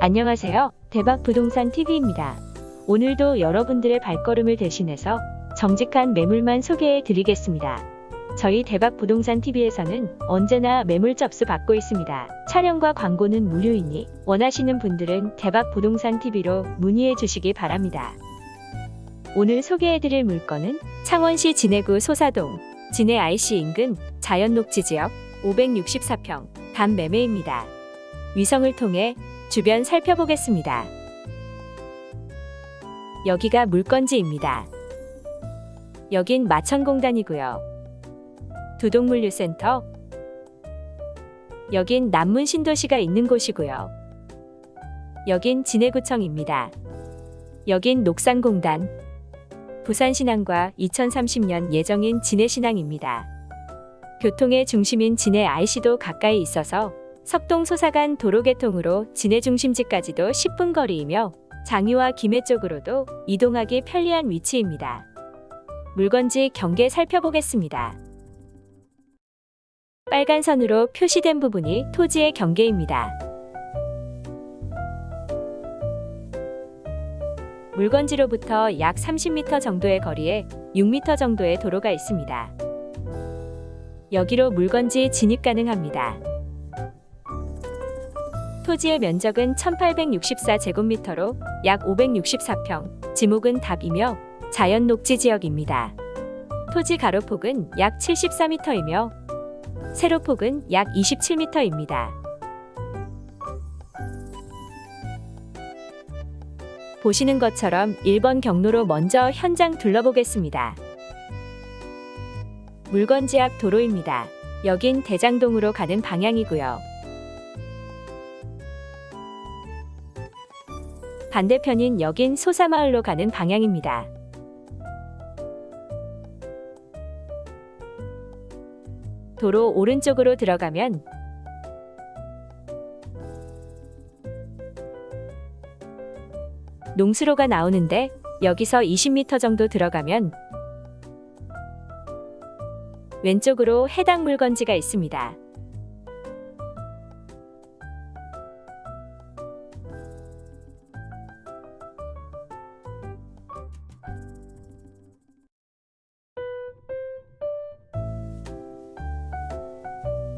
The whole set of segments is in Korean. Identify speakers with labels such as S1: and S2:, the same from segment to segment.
S1: 안녕하세요. 대박 부동산 TV입니다. 오늘도 여러분들의 발걸음을 대신해서 정직한 매물만 소개해 드리겠습니다. 저희 대박 부동산 TV에서는 언제나 매물 접수 받고 있습니다. 촬영과 광고는 무료이니 원하시는 분들은 대박 부동산 TV로 문의해 주시기 바랍니다. 오늘 소개해 드릴 물건은 창원시 진해구 소사동 진해 IC 인근 자연녹지 지역 564평 단 매매입니다. 위성을 통해 주변 살펴보겠습니다. 여기가 물건지입니다. 여긴 마천공단이고요. 두동물류센터. 여긴 남문 신도시가 있는 곳이고요. 여긴 진해구청입니다. 여긴 녹산공단. 부산신항과 2030년 예정인 진해신항입니다. 교통의 중심인 진해 IC도 가까이 있어서 석동 소사간 도로 개통으로 진해 중심지까지도 10분 거리이며 장유와 김해 쪽으로도 이동하기 편리한 위치입니다. 물건지 경계 살펴보겠습니다. 빨간 선으로 표시된 부분이 토지의 경계입니다. 물건지로부터 약 30m 정도의 거리에 6m 정도의 도로가 있습니다. 여기로 물건지 진입 가능합니다. 토지의 면적은 1864제곱미터로 약 564평, 지목은 답이며 자연 녹지 지역입니다. 토지 가로폭은 약 74m이며 세로폭은 약 27m입니다. 보시는 것처럼 1번 경로로 먼저 현장 둘러보겠습니다. 물건지 앞 도로입니다. 여긴 대장동으로 가는 방향이고요. 반대편인 여긴 소사마을로 가는 방향입니다. 도로 오른쪽으로 들어가면 농수로가 나오는데 여기서 20m 정도 들어가면 왼쪽으로 해당 물건지가 있습니다.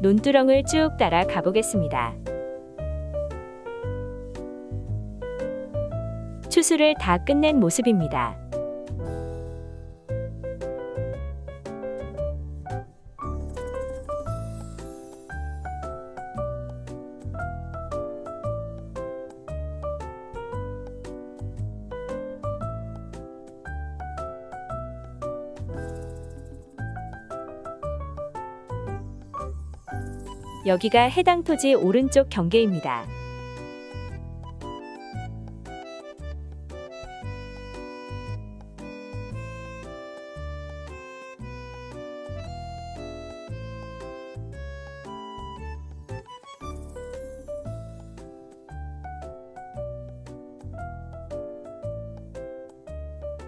S1: 논두렁을 쭉 따라 가보겠습니다. 추수를 다 끝낸 모습입니다. 여기가 해당 토지 오른쪽 경계입니다.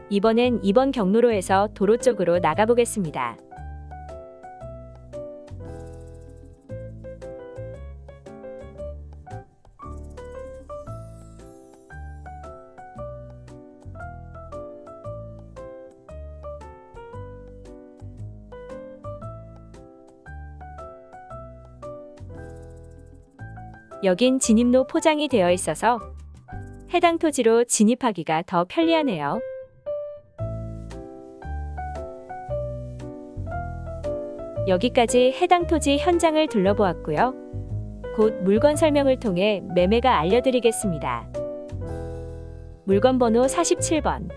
S1: 이번엔 2번 경로로에서 도로 쪽으로 나가보겠습니다. 여긴 진입로 포장이 되어 있어서 해당 토지로 진입하기가 더 편리하네요. 여기까지 해당 토지 현장을 둘러보았고요. 곧 물건 설명을 통해 매매가 알려드리겠습니다. 물건 번호 47번.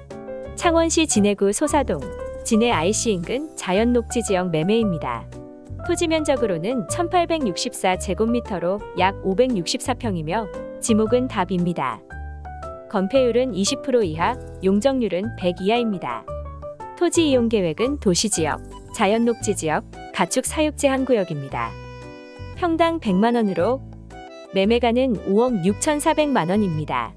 S1: 창원시 진해구 소사동, 진해 IC 인근 자연녹지 지역 매매입니다. 토지 면적으로는 1864제곱미터로 약 564평이며 지목은 답입니다. 건폐율은 20% 이하, 용적률은 100 이하입니다. 토지 이용 계획은 도시 지역, 자연 녹지 지역, 가축 사육제 한 구역입니다. 평당 100만 원으로 매매가는 5억 6,400만 원입니다.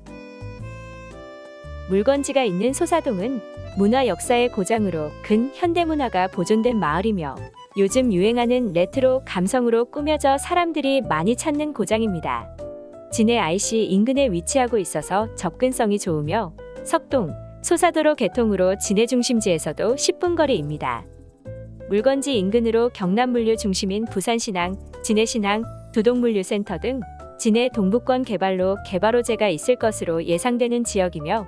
S1: 물건지가 있는 소사동은 문화 역사의 고장으로 근 현대 문화가 보존된 마을이며 요즘 유행하는 레트로 감성으로 꾸며져 사람들이 많이 찾는 고장입니다. 진해 IC 인근에 위치하고 있어서 접근성이 좋으며 석동, 소사도로 개통으로 진해 중심지에서도 10분 거리입니다. 물건지 인근으로 경남물류 중심인 부산신항, 진해신항, 두동물류센터 등 진해 동부권 개발로 개발 호재가 있을 것으로 예상되는 지역이며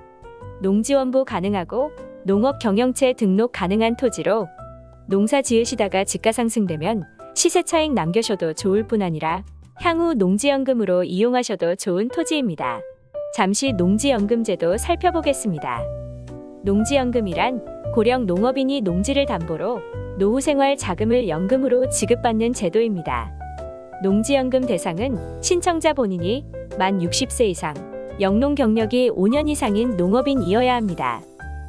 S1: 농지원부 가능하고 농업 경영체 등록 가능한 토지로 농사 지으시다가 집가 상승되면 시세 차익 남겨셔도 좋을 뿐 아니라 향후 농지연금으로 이용하셔도 좋은 토지입니다. 잠시 농지연금제도 살펴보겠습니다. 농지연금이란 고령 농업인이 농지를 담보로 노후생활 자금을 연금으로 지급받는 제도입니다. 농지연금 대상은 신청자 본인이 만 60세 이상, 영농 경력이 5년 이상인 농업인이어야 합니다.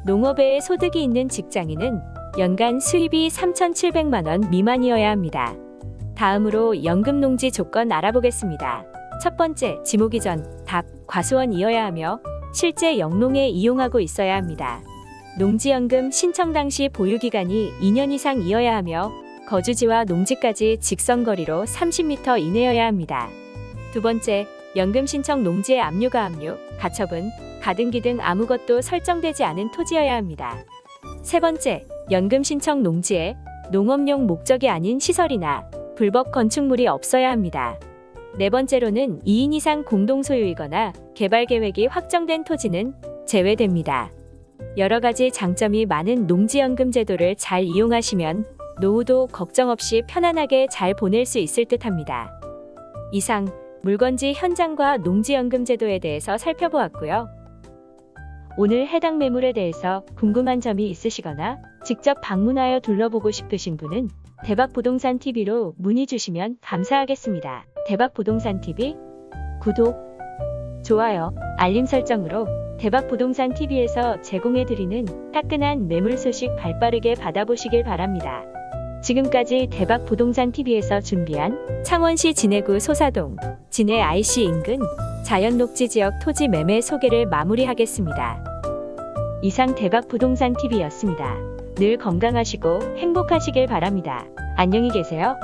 S1: 농업에 소득이 있는 직장인은 연간 수입이 3,700만 원 미만이어야 합니다. 다음으로 연금 농지 조건 알아보겠습니다. 첫 번째, 지목이 전, 닭, 과수원이어야 하며 실제 영농에 이용하고 있어야 합니다. 농지연금 신청 당시 보유기간이 2년 이상 이어야 하며 거주지와 농지까지 직선거리로 30m 이내여야 합니다. 두 번째, 연금 신청 농지의 압류가 압류, 가처분, 가등기 등 아무것도 설정되지 않은 토지여야 합니다. 세 번째, 연금 신청 농지에 농업용 목적이 아닌 시설이나 불법 건축물이 없어야 합니다. 네 번째로는 2인 이상 공동 소유이거나 개발 계획이 확정된 토지는 제외됩니다. 여러 가지 장점이 많은 농지연금 제도를 잘 이용하시면 노후도 걱정 없이 편안하게 잘 보낼 수 있을 듯 합니다. 이상 물건지 현장과 농지연금 제도에 대해서 살펴보았고요. 오늘 해당 매물에 대해서 궁금한 점이 있으시거나 직접 방문하여 둘러보고 싶으신 분은 대박부동산 TV로 문의 주시면 감사하겠습니다. 대박부동산 TV 구독, 좋아요, 알림 설정으로 대박부동산 TV에서 제공해드리는 따끈한 매물 소식 발빠르게 받아보시길 바랍니다. 지금까지 대박부동산 TV에서 준비한 창원시 진해구 소사동, 진해 IC 인근 자연 녹지 지역 토지 매매 소개를 마무리하겠습니다. 이상 대박 부동산 TV였습니다. 늘 건강하시고 행복하시길 바랍니다. 안녕히 계세요.